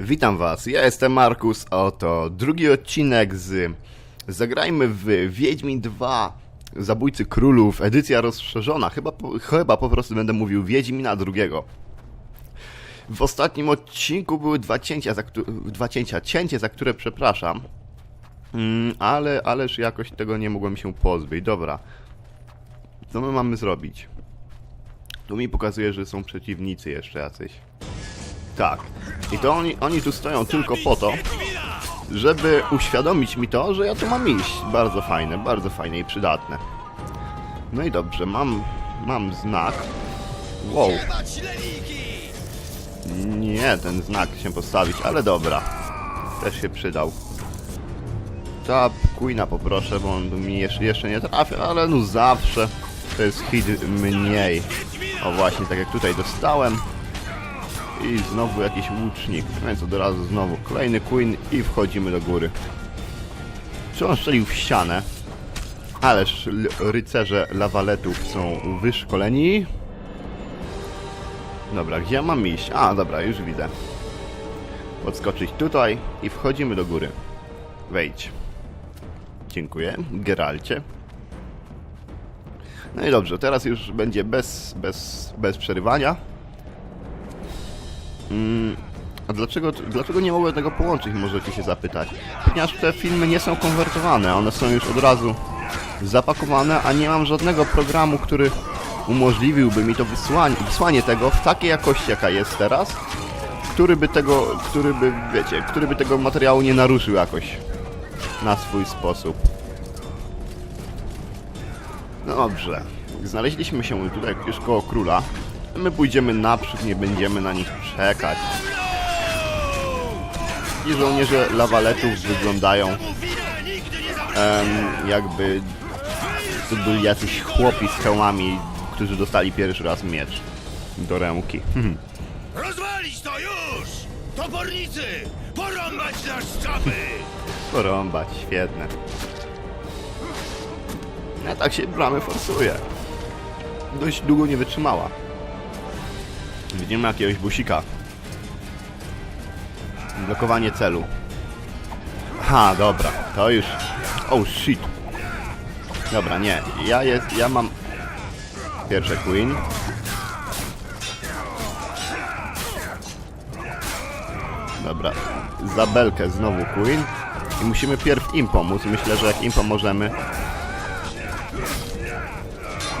Witam was, ja jestem Markus, a oto drugi odcinek z Zagrajmy w Wiedźmin 2 Zabójcy Królów, edycja rozszerzona, chyba, chyba po prostu będę mówił Wiedźmina drugiego. W ostatnim odcinku były dwa cięcia, za, dwa cięcia, cięcie, za które przepraszam, mm, ale, ależ jakoś tego nie mogłem się pozbyć, dobra. Co my mamy zrobić? Tu mi pokazuje, że są przeciwnicy jeszcze jacyś. Tak. I to oni, oni tu stoją tylko po to, żeby uświadomić mi to, że ja tu mam iść. Bardzo fajne, bardzo fajne i przydatne. No i dobrze, mam, mam znak. Wow, nie, ten znak się postawić, ale dobra. Też się przydał. Tap Queena poproszę, bo on mi jeszcze, jeszcze nie trafia, ale no zawsze to jest hit mniej. O właśnie, tak jak tutaj dostałem. I znowu jakiś łucznik, więc od razu znowu kolejny Queen i wchodzimy do góry. Czy on strzelił w ścianę? Ależ rycerze lawaletów są wyszkoleni. Dobra, gdzie ja mam iść? A, dobra, już widzę. Podskoczyć tutaj i wchodzimy do góry. Wejdź. Dziękuję, Geralcie. No i dobrze, teraz już będzie bez, bez, bez przerywania. Mm, a dlaczego, dlaczego nie mogłem tego połączyć, możecie się zapytać? Ponieważ te filmy nie są konwertowane, one są już od razu zapakowane, a nie mam żadnego programu, który umożliwiłby mi to wysłanie, wysłanie tego w takiej jakości, jaka jest teraz, który by tego, który by, wiecie, który by tego materiału nie naruszył jakoś na swój sposób. No dobrze. Znaleźliśmy się tutaj już koło króla. My pójdziemy naprzód, nie będziemy na nich czekać. I żołnierze lawaletów wyglądają em, jakby to byli jacyś chłopi z hełmami, którzy dostali pierwszy raz miecz do ręki. Rozwalić to już! Topornicy! Porąbać na szczapy! Porąbać, świetne. A tak się bramy forsuje. Dość długo nie wytrzymała. Widzimy jakiegoś busika. Blokowanie celu. Ha, dobra, to już... Oh shit. Dobra, nie, ja jest, ja mam... Pierwsze queen. Dobra, Zabelkę znowu queen. I musimy pierw im pomóc. Myślę, że jak im pomożemy,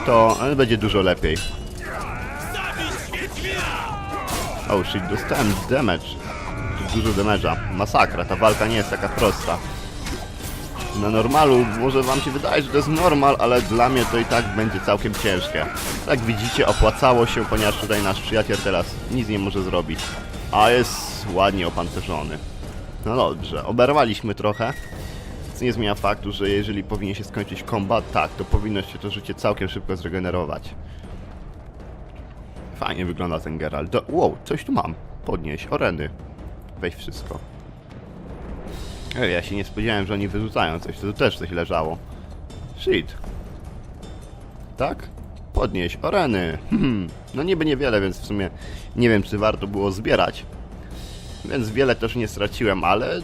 to e, będzie dużo lepiej. Oh shit, dostałem damage. Dużo damage'a. Masakra, ta walka nie jest taka prosta. Na normalu może wam się wydaje, że to jest normal, ale dla mnie to i tak będzie całkiem ciężkie. Tak widzicie, opłacało się, ponieważ tutaj nasz przyjaciel teraz nic nie może zrobić. A jest ładnie opancerzony. No dobrze, oberwaliśmy trochę. Co nie zmienia faktu, że jeżeli powinien się skończyć kombat, tak, to powinno się to życie całkiem szybko zregenerować. Fajnie wygląda ten Geralt. Do... Wow, coś tu mam. Podnieś, oreny. Weź wszystko. Ej, ja się nie spodziewałem, że oni wyrzucają coś, to też coś leżało. Shit. Tak? Podnieś, oreny. Hmm. No niby niewiele, więc w sumie nie wiem, czy warto było zbierać. Więc wiele też nie straciłem, ale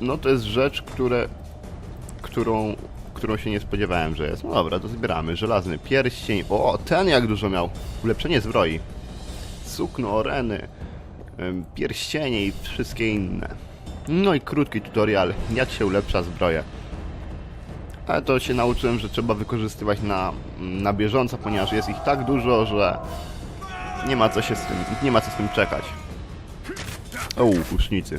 no to jest rzecz, które, którą, którą się nie spodziewałem, że jest. No dobra, to zbieramy. Żelazny pierścień. O, ten jak dużo miał. Ulepszenie zbroi. Sukno, oreny, pierścienie i wszystkie inne. No i krótki tutorial, jak się ulepsza zbroję. Ale to się nauczyłem, że trzeba wykorzystywać na, na bieżąco, ponieważ jest ich tak dużo, że nie ma co się z tym, nie ma co z tym czekać. O, łucznicy.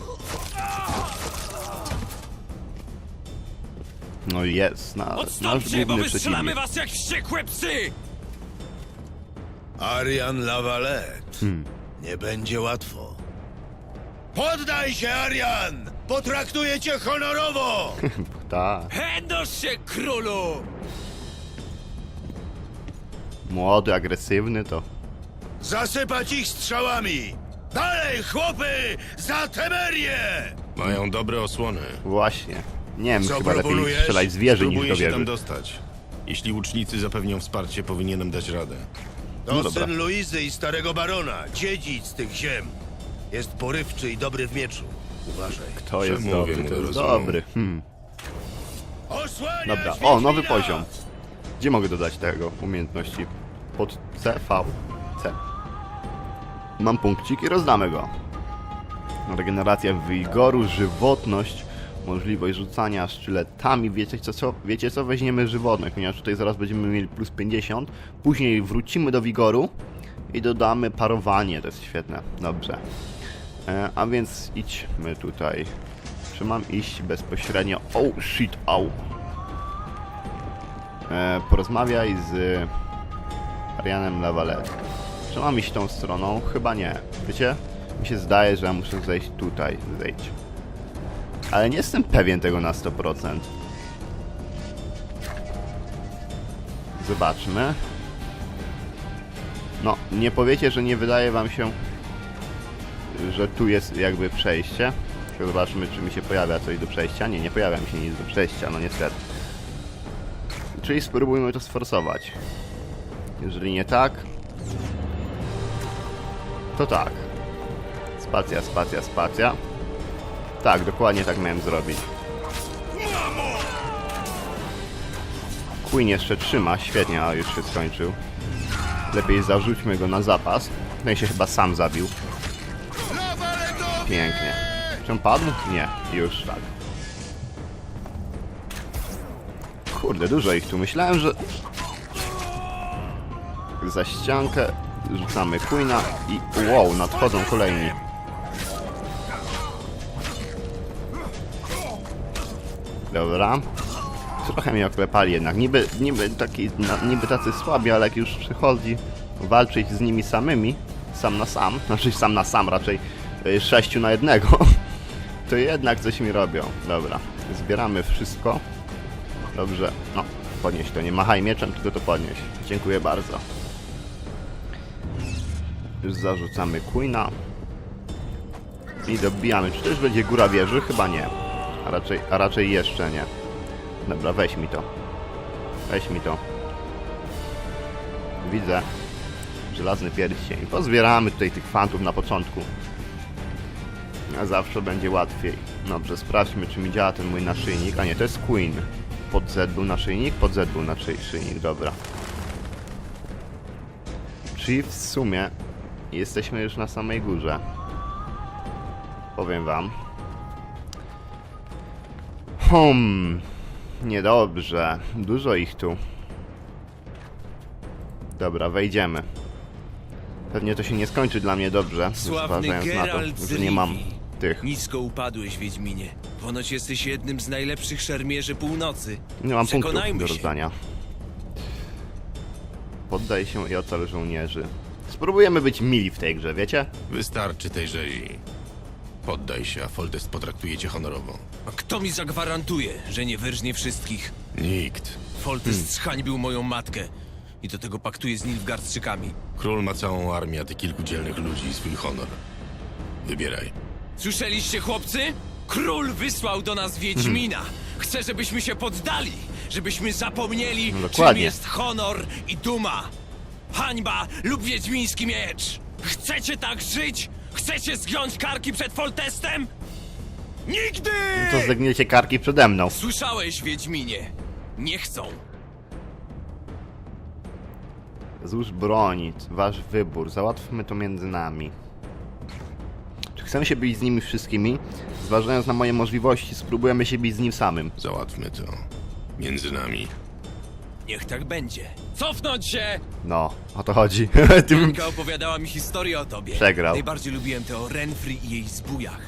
No jest, na, nasz Odstąpcie, bo główny wystrzelamy przeciwnik. was jak wściekłe psy! Arian Lawalet. Hmm. Nie będzie łatwo. Poddaj się, Arian! Potraktuję cię honorowo! Tak, Chędosz się, królu! młody, agresywny to... Zasypać ich strzałami! Dalej, chłopy! Za Temerię! Mają dobre osłony. Właśnie. Nie wiem, Co chyba lepiej proponujesz? strzelać z wieży niż Spróbuję do się tam dostać. Jeśli łucznicy zapewnią wsparcie, powinienem dać radę. To No dobra. syn Luizy i starego barona, dziedzic tych ziem. Jest porywczy i dobry w mieczu. Uważaj. To jest Przemówię dobry, mu to do jest rozumu. dobry. Hmm. Dobra, o, nowy Wiedźmina! poziom. Gdzie mogę dodać tego umiejętności? Pod C, V, C. Mam punkcik i rozdamy go. Regeneracja wigoru, żywotność, możliwość rzucania sztyletami. Wiecie co, wiecie co? Weźmiemy żywotność, ponieważ tutaj zaraz będziemy mieli plus 50. Później wrócimy do wigoru i dodamy parowanie. To jest świetne. Dobrze. E, a więc idźmy tutaj. Czy mam iść bezpośrednio? Oh shit, au. E, porozmawiaj z Arianem Lavalet. Czy mam iść tą stroną? Chyba nie. Wiecie? Mi się zdaje, że muszę zejść tutaj. Zejdź. Ale nie jestem pewien tego na 100%. Zobaczmy. No, nie powiecie, że nie wydaje wam się, że tu jest jakby przejście. Zobaczmy, czy mi się pojawia coś do przejścia. Nie, nie pojawia mi się nic do przejścia, no niestety. Czyli spróbujmy to sforsować. Jeżeli nie tak, to tak. Spacja, spacja, spacja. Tak, dokładnie tak miałem zrobić. Queen jeszcze trzyma, świetnie, a już się skończył. Lepiej zarzućmy go na zapas. No i się chyba sam zabił. Pięknie. Czy on padł? Nie, już tak. Kurde, dużo ich tu. Myślałem, że... Za ściankę rzucamy Queena i... Wow, nadchodzą kolejni. Dobra. Trochę mnie oklepali jednak. Niby, niby, taki, na, niby tacy słabi, ale jak już przychodzi walczyć z nimi samymi, sam na sam, znaczy sam na sam raczej, y, sześciu na jednego, to jednak coś mi robią. Dobra, zbieramy wszystko. Dobrze, no, podnieś to, nie machaj mieczem, tylko to podnieś. Dziękuję bardzo. Już zarzucamy Queena. I dobijamy. Czy już będzie góra wieży? Chyba nie. A raczej, a raczej jeszcze nie. Dobra, weź mi to. Weź mi to. Widzę. Żelazny pierścień. Pozbieramy tutaj tych fantów na początku. A zawsze będzie łatwiej. Dobrze, sprawdźmy, czy mi działa ten mój naszyjnik. A nie, to jest Queen. Pod Z był naszyjnik? Pod Z był naszyjnik, dobra. Czyli w sumie jesteśmy już na samej górze. Powiem wam. Hmm. Niedobrze. Dużo ich tu. Dobra, wejdziemy. Pewnie to się nie skończy dla mnie dobrze, Sławny zważając na to, że nie mam tych. Nisko upadłeś, Wiedźminie. Ponoć jesteś jednym z najlepszych szermierzy północy. Nie mam punktów Przekonajmy do się. rozdania. Poddaj się i ocal żołnierzy. Spróbujemy być mili w tej grze, wiecie? Wystarczy tej rzezi. Poddaj się, a Foltest potraktuje cię honorowo. A kto mi zagwarantuje, że nie wyrżnie wszystkich? Nikt. Foltest Hmm. zhańbił moją matkę. I do tego paktuje z Nilfgaardczykami. Król ma całą armię, a ty kilku dzielnych ludzi i swój honor. Wybieraj. Słyszeliście, chłopcy? Król wysłał do nas Wiedźmina. Chce, żebyśmy się poddali. Żebyśmy zapomnieli, No czym jest honor i duma. Hańba lub wiedźmiński miecz. Chcecie tak żyć? Chcecie zgiąć karki przed Foltestem? Nigdy! To zdegniecie karki przede mną. Słyszałeś, Wiedźminie. Nie chcą. Złóż broni, wasz wybór, załatwmy to między nami. Czy chcemy się bić z nimi wszystkimi? Zważając na moje możliwości, spróbujemy się bić z nim samym. Załatwmy to. Między nami. Niech tak będzie. Cofnąć się! No, o to chodzi. Ty bym... Janka opowiadała mi historię o tobie. Przegrał. Najbardziej lubiłem tę o Renfri i jej zbójach.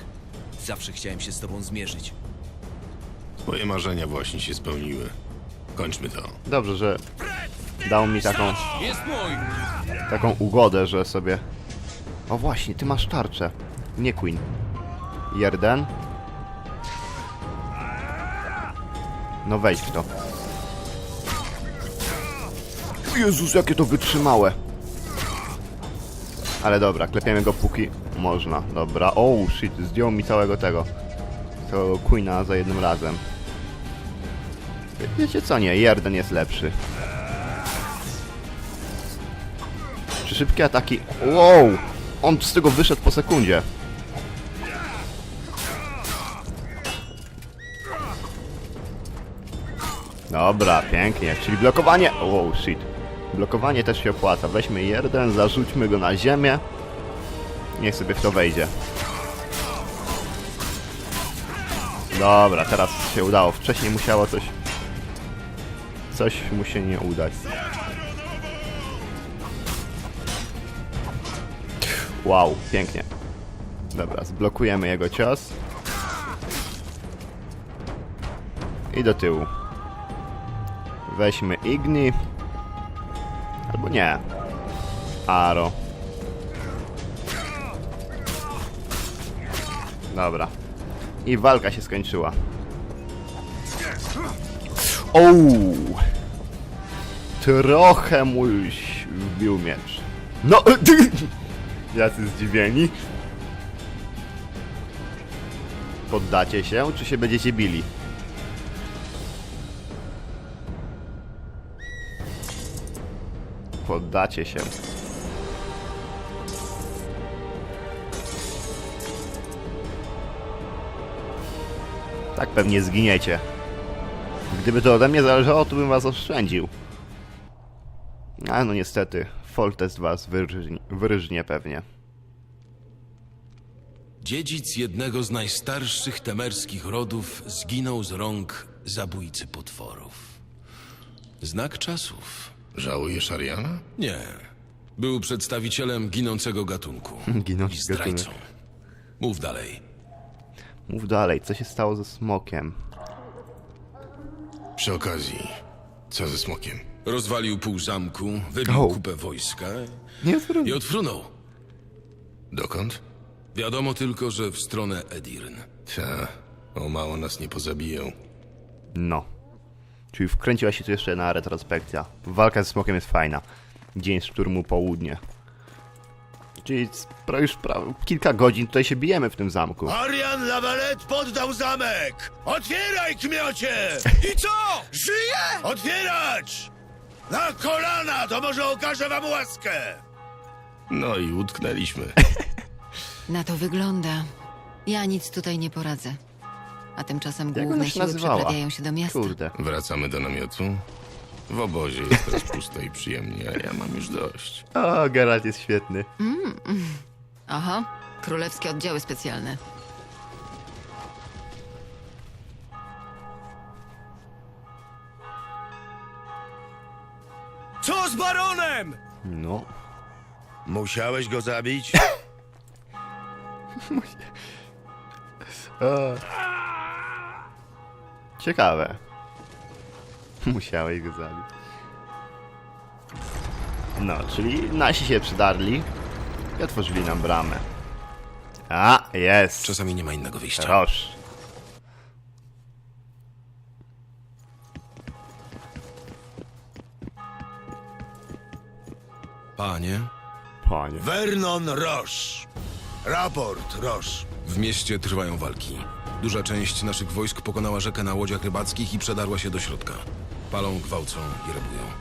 Zawsze chciałem się z tobą zmierzyć. Twoje marzenia właśnie się spełniły. Kończmy to. Dobrze, że dał mi taką, Jest mój! taką ugodę, że sobie... O właśnie, ty masz tarczę. Nie Queen. Jerden? No wejdź w to. Jezus, jakie to wytrzymałe. Ale dobra, klepiemy go póki można. Dobra. O, oh, shit, zdjął mi całego tego. Całego Queena za jednym razem. Wiecie co, nie, Jerden jest lepszy. Czy szybkie ataki... Wow! On z tego wyszedł po sekundzie. Dobra, pięknie, czyli blokowanie. Wow, shit. Blokowanie też się opłaca. Weźmy jeden, zarzućmy go na ziemię. Niech sobie w to wejdzie. Dobra, teraz się udało. Wcześniej musiało coś... Coś mu się nie udać. Wow, pięknie. Dobra, zblokujemy jego cios. I do tyłu. Weźmy Igni. Nie. Aro. Dobra. I walka się skończyła. Ouu! Trochę mu wbił miecz. No! Jacy zdziwieni. Poddacie się, czy się będziecie bili? Poddacie się. Tak pewnie zginiecie. Gdyby to ode mnie zależało, to bym was oszczędził. A no niestety, Foltest was wyróżni, wyróżnie pewnie. Dziedzic jednego z najstarszych temerskich rodów zginął z rąk zabójcy potworów. Znak czasów. Żałujesz Ariana? Nie. Był przedstawicielem ginącego gatunku. Ginący I zdrajcą. gatunek. Mów dalej. Mów dalej, co się stało ze smokiem? Przy okazji, co ze smokiem? Rozwalił pół zamku, wybił O. kupę wojska Nie i odfrunął. Dokąd? Wiadomo tylko, że w stronę Edirn. Ta, o mało nas nie pozabiją. No. Czyli wkręciła się tu jeszcze jedna retrospekcja. Walka ze smokiem jest fajna. Dzień szturmu południe. Czyli pra, już pra, kilka godzin tutaj się bijemy w tym zamku. Arian Lavalette poddał zamek! Otwieraj, kmiocie! I co? Żyje? Otwierać! Na kolana, to może okaże wam łaskę! No i utknęliśmy. Na to wygląda. Ja nic tutaj nie poradzę. A tymczasem Jak ona główne się siły nazywała? przeprawiają się do miasta. Kurde. Wracamy do namiotu. W obozie jest teraz pusto i przyjemnie, a ja mam już dość. O, Geralt jest świetny. Aha, królewskie oddziały specjalne. Co z baronem? No. Musiałeś go zabić? Ciekawe. Musiałeś go zabić. No, czyli nasi się przydarli i otworzyli nam bramę. A, jest. Czasami nie ma innego wyjścia. Proszę. Panie, Panie. Vernon Roche. Raport Roche. w mieście trwają walki. Duża część naszych wojsk pokonała rzekę na łodziach rybackich i przedarła się do środka. Palą, gwałcą i rabują.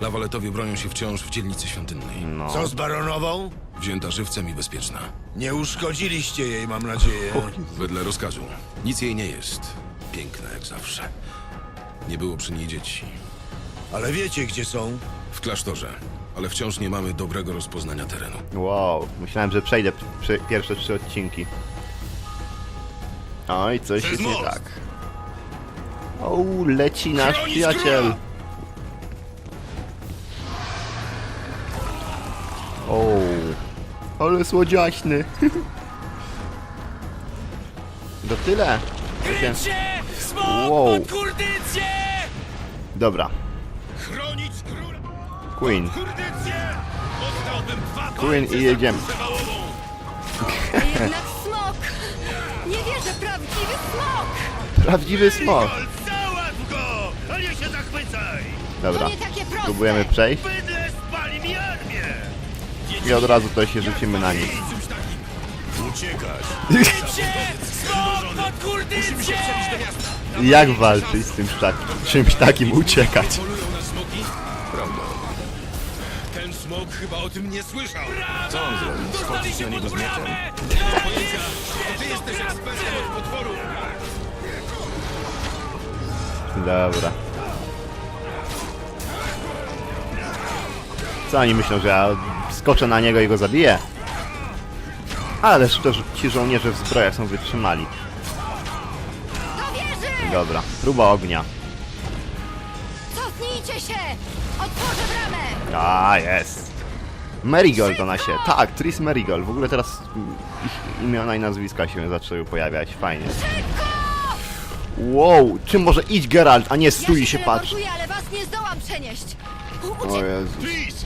Lawaletowie bronią się wciąż w dzielnicy świątynnej. No. Co z baronową? Wzięta żywcem i bezpieczna. Nie uszkodziliście jej, mam nadzieję. Wedle rozkazu. Nic jej nie jest. Piękna jak zawsze. Nie było przy niej dzieci. Ale wiecie, gdzie są? W klasztorze. Ale wciąż nie mamy dobrego rozpoznania terenu. Wow, myślałem, że przejdę przy, pierwsze trzy odcinki. Oj, coś jest nie tak. O, leci nasz przyjaciel. O, ale słodziaśny. Do tyle. Wow. Dobra, Chronić króla! Queen. Queen i jedziemy. prawdziwy smok! Załatw go! A nie się zachwycaj! Dobra, To nie takie proste! próbujemy przejść Bydle spali mi armię! i od razu tutaj się rzucimy na nich. Uciekać! Krycie! Smok pod kurdycję! Jak walczyć z tym tak, czymś takim uciekać? Chyba o tym nie słyszał. Co on zrobił? Skoczyć na niego z mieczem? Pojęcia, to ty jesteś ekspertem od potworu. Dobra. Co oni myślą, że ja skoczę na niego i go zabiję? Ależ to że ci żołnierze w zbrojach są wytrzymali. Dobra, próba ognia. Cofnijcie się! Otworzę bramę! A, jest. Marigold ona się. Tak, Tris Marigold. W ogóle teraz ich imiona i nazwiska się zaczęły pojawiać. Fajnie. Wow, czym może iść Geralt, a nie stój i się się patrz. ale was nie zdołam przenieść! O Uciek... Jezu, Tris!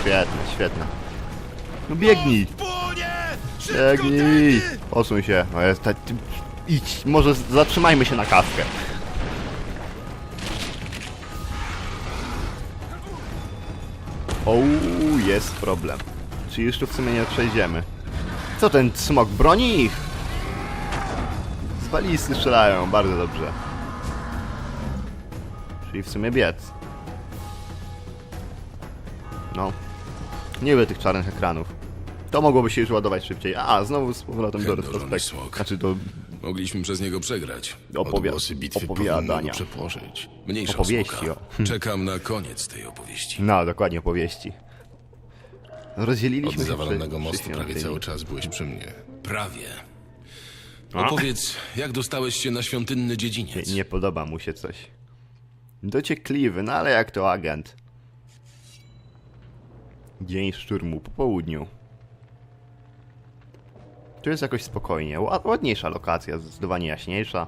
świetne, świetne. No biegnij, Płonie! Szybko, biegnij. tędy! Posuń się. No jest, ta, ty, idź, może zatrzymajmy się na kawkę. O, jest problem. Czy już tu w sumie nie przejdziemy? Co ten smok broni ich? Z balisty strzelają, bardzo dobrze. Czyli w sumie biec. No. Nie lubię tych czarnych ekranów. To mogłoby się już ładować szybciej. A, znowu z powrotem do smok. Znaczy do Mogliśmy przez niego przegrać. Opowi- Odgłosy bitwy opowiadania. powinny go przepożyć. Mniejsza Opowieści, smoka. Czekam na koniec tej opowieści. No, dokładnie opowieści. Od Rozdzieliliśmy się zawalonego przy- przy mostu prawie świątyni. cały czas byłeś przy mnie. Prawie. Opowiedz, jak dostałeś się na świątynny Nie, dziedziniec? nie podoba mu się coś. Dociekliwy, no ale jak to agent. Dzień szturmu po południu. Tu jest jakoś spokojnie. Ła- Ładniejsza lokacja, zdecydowanie jaśniejsza.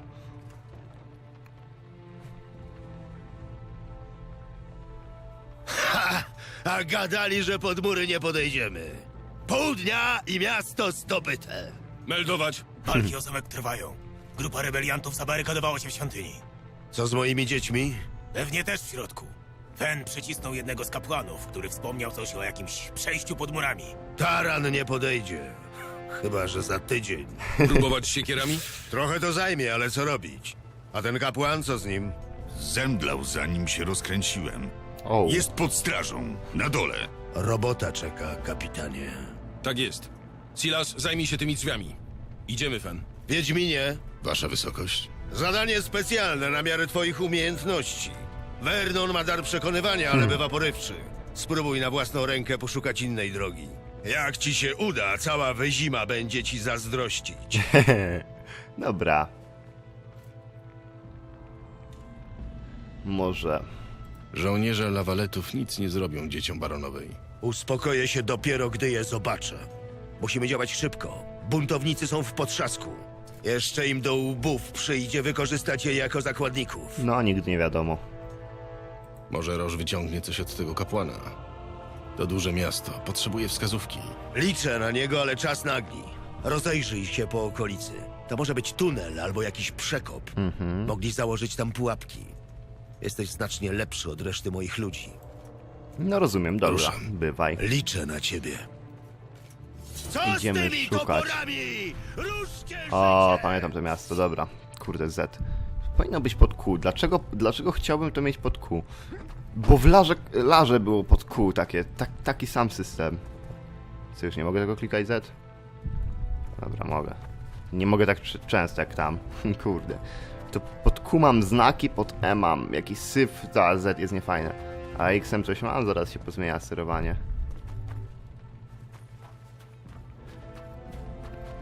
A gadali, że pod mury nie podejdziemy. Południa i miasto zdobyte. Meldować! Walki o zamek trwają. Grupa rebeliantów zabarykadowała się w świątyni. Co z moimi dziećmi? Pewnie też w środku. Fen przycisnął jednego z kapłanów, który wspomniał coś o jakimś przejściu pod murami. Taran nie podejdzie. Chyba, że za tydzień. Próbować siekierami? Trochę to zajmie, ale co robić? A ten kapłan, co z nim? Zemdlał zanim się rozkręciłem. O, Jest pod strażą, na dole. Robota czeka, kapitanie. Tak jest. Silas, zajmij się tymi drzwiami. Idziemy, Fen. Wiedźminie, Wasza wysokość. zadanie specjalne na miarę twoich umiejętności. Vernon ma dar przekonywania, ale bywa porywczy. Spróbuj na własną rękę poszukać innej drogi. Jak ci się uda, cała wyzima będzie ci zazdrościć. dobra. Może. Żołnierze lawaletów nic nie zrobią dzieciom baronowej. Uspokoję się dopiero, gdy je zobaczę. Musimy działać szybko. Buntownicy są w potrzasku. Jeszcze im do łbów przyjdzie wykorzystać je jako zakładników. No, nigdy nie wiadomo. Może Roż wyciągnie coś od tego kapłana. To duże miasto, potrzebuje wskazówki. Liczę na niego, ale czas nagli. Rozejrzyj się po okolicy. To może być tunel albo jakiś przekop. Mogli założyć tam pułapki. Jesteś znacznie lepszy od reszty moich ludzi. No rozumiem, dobra. Ruszam. Bywaj. Liczę na ciebie. Co Idziemy z tymi szukać. toporami? Ruszcie O, życie! pamiętam to miasto, dobra. Kurde, Z. Powinno być pod Q. Dlaczego, dlaczego chciałbym to mieć pod Q? Bo w larze, larze było pod Q takie, tak, taki sam system. Co, już nie mogę tego klikać Z? Dobra, mogę. Nie mogę tak często jak tam. Kurde. To pod Q mam znaki, pod E mam jakiś syf, a Z jest niefajne. A X-em coś mam? Zaraz się pozmienia sterowanie.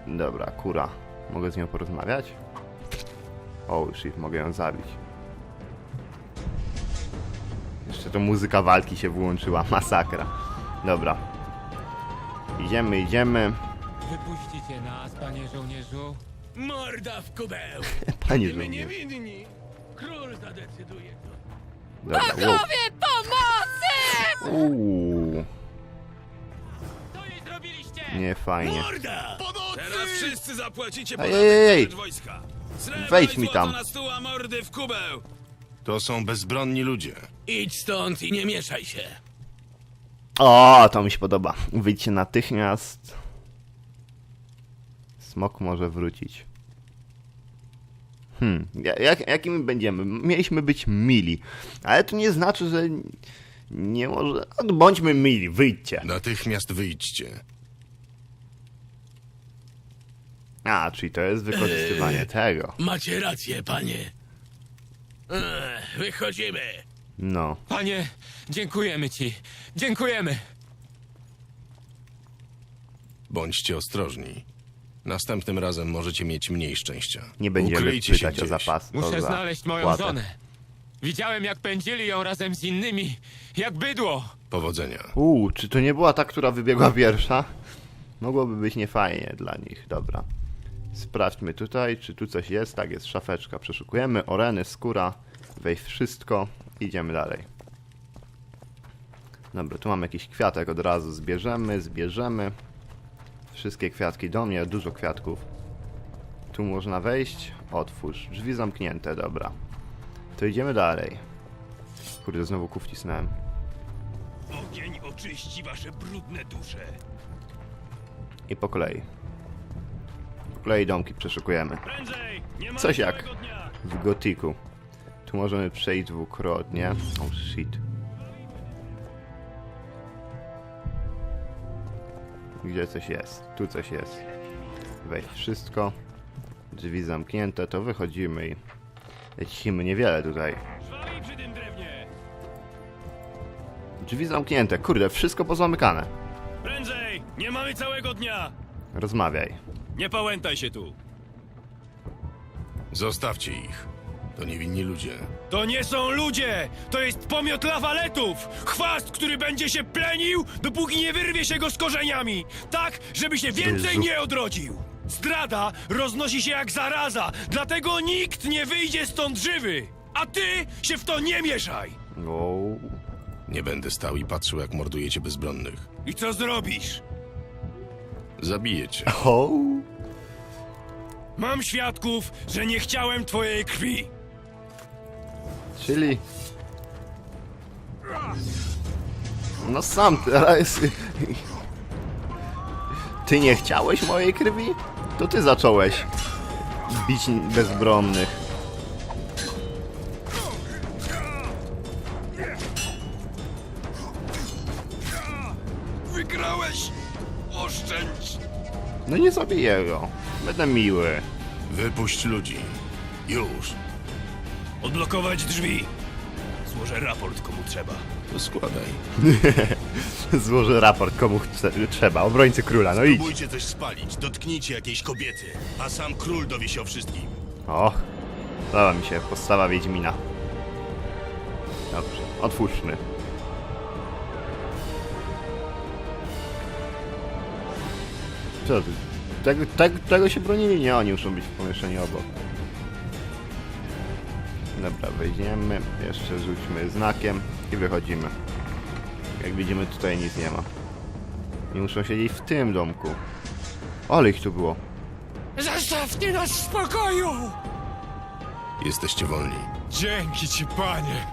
Dobra, kura. Mogę z nią porozmawiać? Oh shit, mogę ją zabić. Jeszcze to muzyka walki się włączyła, masakra. Dobra. Idziemy, idziemy. Wypuścicie nas, panie żołnierzu? Morda w kubeł! Panie My żołnierz. niewinni! Król zadecyduje to. Dobra, wow. Pomocy! Uuu, Co jej zrobiliście? nie fajnie. Morda! Teraz wszyscy zapłacicie Ej, podatek ej, ej. wojska. Srebro Wejdź i mi złoto tam. na stół, a mordy w kubeł. To są bezbronni ludzie. Idź stąd i nie mieszaj się. O, to mi się podoba. Wyjdźcie natychmiast. Smok może wrócić. Hmm, ja- jak, jakimi będziemy? Mieliśmy być mili, ale to nie znaczy, że nie może... No, bądźmy mili, wyjdźcie. Natychmiast wyjdźcie. A, czyli to jest wykorzystywanie tego. Macie rację, panie. Ech, wychodzimy. No. Panie, dziękujemy ci. Dziękujemy. Bądźcie ostrożni. Następnym razem możecie mieć mniej szczęścia. Nie będziemy Ukryjcie się pytać o gdzieś. zapas. o Muszę za znaleźć moją płatę. żonę. Widziałem, jak pędzili ją razem z innymi, jak bydło. Powodzenia. Uuu, czy to nie była ta, która wybiegła pierwsza? Mogłoby być niefajnie dla nich, dobra. Sprawdźmy tutaj, czy tu coś jest. Tak, jest szafeczka. Przeszukujemy, oreny, skóra, wejść wszystko. Idziemy dalej. Dobra, tu mamy jakiś kwiatek, od razu zbierzemy, zbierzemy. Wszystkie kwiatki do mnie, dużo kwiatków. Tu można wejść, otwórz. Drzwi zamknięte, dobra. To idziemy dalej. Kurde, znowu kuf wcisnąłem. Ogień oczyści wasze brudne dusze. I po kolei. Kolei domki przeszukujemy. Coś jak w Gotiku. Tu możemy przejść dwukrotnie. Oh shit. Gdzie coś jest? Tu coś jest. Wejść wszystko. Drzwi zamknięte, to wychodzimy i lecimy niewiele tutaj. Drzwi zamknięte, kurde, wszystko pozamykane. Prędzej! Nie mamy całego dnia! Rozmawiaj. Nie pałętaj się tu! Zostawcie ich. To niewinni ludzie. To nie są ludzie! To jest pomiot lawaletów! Chwast, który będzie się plenił, dopóki nie wyrwie się go z korzeniami! Tak, żeby się więcej Jezu. nie odrodził! Zdrada roznosi się jak zaraza, dlatego nikt nie wyjdzie stąd żywy! A ty się w to nie mieszaj! O, Nie będę stał i patrzył, jak mordujecie bezbronnych. I co zrobisz? Zabijecie. o. Mam świadków, że nie chciałem twojej krwi! Czyli... No sam teraz... Ty nie chciałeś mojej krwi? To ty zacząłeś bić bezbronnych. No nie zabiję go. Będę miły. Wypuść ludzi. Już. Odblokować drzwi! Złożę raport komu trzeba. To składaj. Złożę raport komu chce, trzeba. Obrońcy króla, no idź. Próbujcie coś spalić, dotknijcie jakiejś kobiety, a sam król dowie się o wszystkim. Och, podoba mi się postawa Wiedźmina. Dobrze, otwórzmy. Co ty? Tego, tego, tego się bronili? Nie, oni muszą być w pomieszczeniu obok. Dobra, wejdziemy, jeszcze rzućmy znakiem i wychodzimy. Jak widzimy tutaj nic nie ma. Nie muszą siedzieć w tym domku. Ale ich tu było. Zostawcie nas w spokoju! Jesteście wolni. Dzięki ci, panie.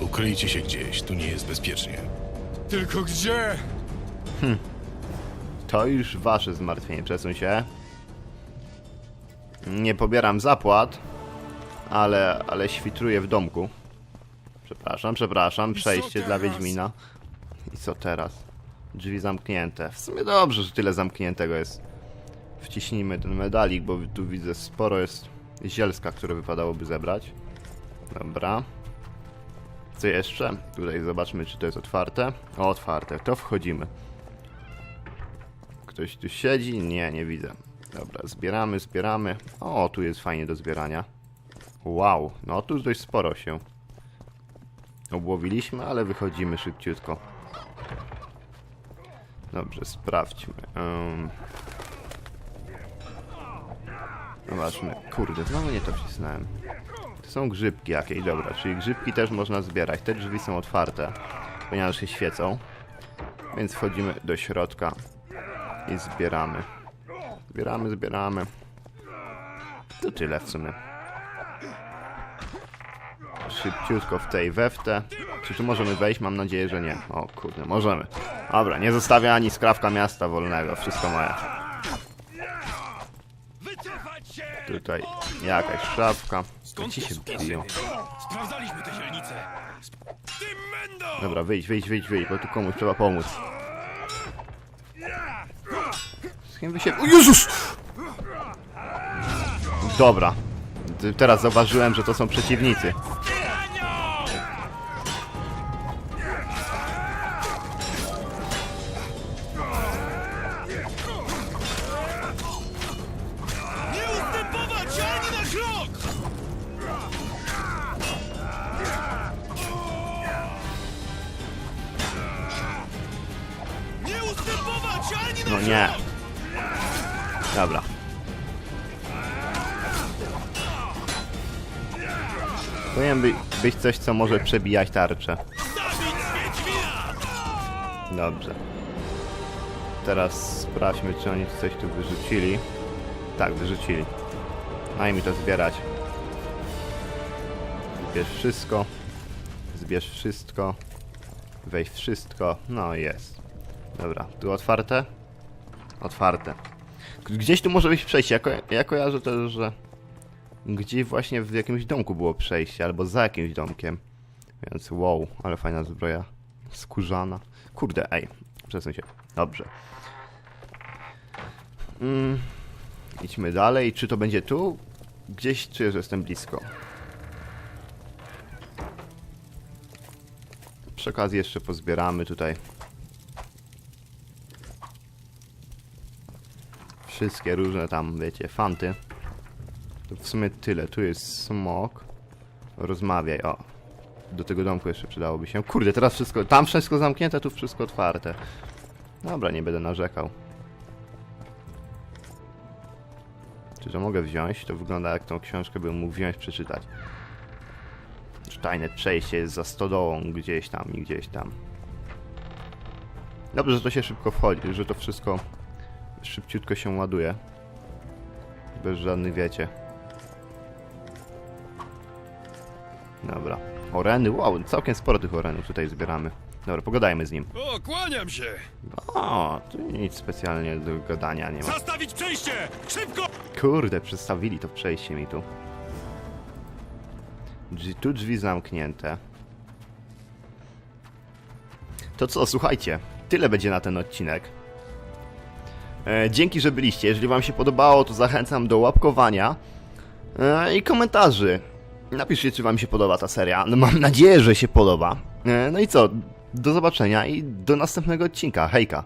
Ukryjcie się gdzieś, tu nie jest bezpiecznie. Tylko gdzie? To już wasze zmartwienie, przesuń się. Nie pobieram zapłat, ale, ale świtruję w domku. Przepraszam, przepraszam, przejście dla Wiedźmina. I co teraz? Drzwi zamknięte. W sumie dobrze, że tyle zamkniętego jest. Wciśnijmy ten medalik, bo tu widzę sporo jest zielska, które wypadałoby zebrać. Dobra. Co jeszcze? Tutaj zobaczmy, czy to jest otwarte. O, otwarte. To wchodzimy. Ktoś tu siedzi? Nie, nie widzę. Dobra, zbieramy, zbieramy. O, tu jest fajnie do zbierania. Wow, no tu dość sporo się obłowiliśmy, ale wychodzimy szybciutko. Dobrze, sprawdźmy. Um... Zobaczmy. Kurde, znowu nie to wcisnąłem. To są grzybki jakieś, dobra, czyli grzybki też można zbierać. Te drzwi są otwarte, ponieważ się świecą. Więc wchodzimy do środka i zbieramy. Zbieramy, zbieramy. To tyle w sumie. Szybciutko w tej weftę. Czy tu możemy wejść? Mam nadzieję, że nie. O kurde, możemy. Dobra, nie zostawia ani skrawka miasta wolnego. Wszystko moje. Tutaj jakaś szafka. Te się biją. Dobra, wyjdź, wyjdź, wyjdź, wyjdź, bo tu komuś trzeba pomóc. Się... O Jezus! Dobra. Teraz zauważyłem, że to są przeciwnicy. Dobra. Powinien by, być coś, co może przebijać tarczę. Dobrze. Teraz sprawdźmy, czy oni coś tu wyrzucili. Tak, wyrzucili. Daj mi to zbierać. Zbierz wszystko. Zbierz wszystko. Weź wszystko. No jest. Dobra, tu otwarte? Otwarte. Gdzieś tu może być przejście. Ja, ko ja kojarzę też, że gdzieś właśnie w jakimś domku było przejście, albo za jakimś domkiem. Więc wow, ale fajna zbroja. Skórzana. Kurde, ej. Przesuń się. Dobrze. Mm, idźmy dalej. Czy to będzie tu? Gdzieś czuję, że jestem blisko. Przy okazji jeszcze pozbieramy tutaj wszystkie różne tam, wiecie, fanty. To w sumie tyle. Tu jest smok. Rozmawiaj, o. Do tego domku jeszcze przydałoby się. Kurde, teraz wszystko, tam wszystko zamknięte, tu wszystko otwarte. Dobra, nie będę narzekał. Czy to mogę wziąć? To wygląda jak tą książkę bym mógł wziąć, przeczytać. Tajne przejście jest za stodołą gdzieś tam i gdzieś tam. Dobrze, że to się szybko wchodzi, że to wszystko szybciutko się ładuje. Bez żadnych wiecie. Dobra. Oreny, wow, całkiem sporo tych orenów tutaj zbieramy. Dobra, pogadajmy z nim. O, kłaniam się! O, tu nic specjalnie do gadania nie ma. Zastawić przejście! Szybko! Kurde, przedstawili to przejście mi tu. Drzwi, tu drzwi zamknięte. To co, słuchajcie, tyle będzie na ten odcinek. E, dzięki, że byliście. Jeżeli wam się podobało, to zachęcam do łapkowania e, i komentarzy. Napiszcie, czy wam się podoba ta seria. No, mam nadzieję, że się podoba. E, no i co, do zobaczenia i do następnego odcinka. Hejka.